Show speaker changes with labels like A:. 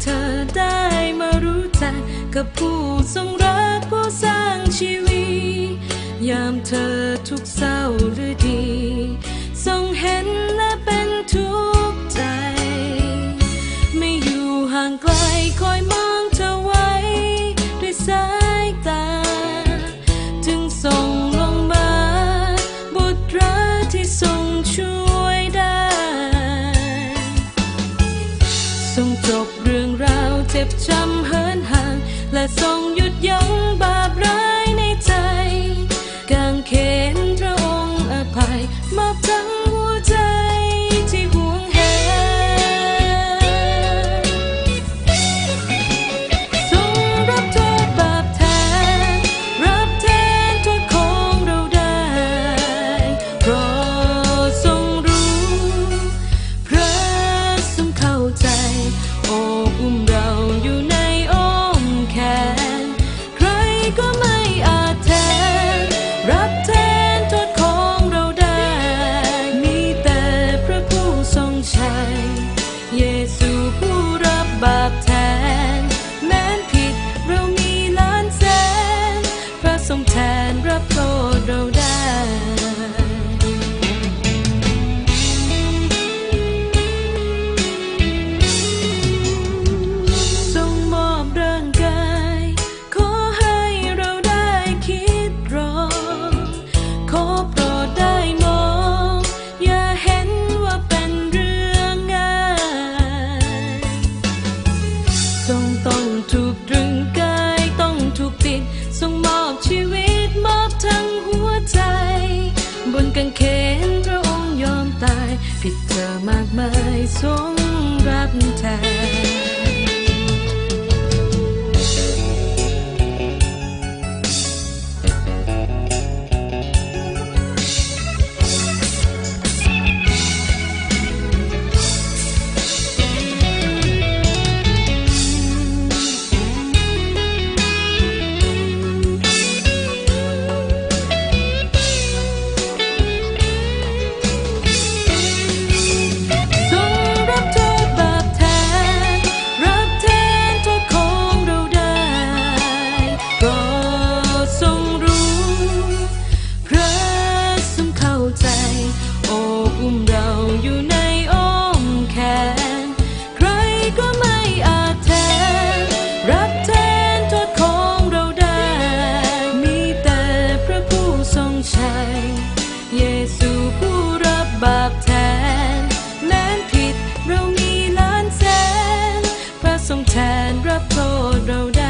A: เธอได้มารู้จักกับผู้ทรงรักผู้สร้างชีวิต ยามเธอทุกเศร้าหรือดี 밭에 ผิดเธอมากมายสมรักแทน and rub cold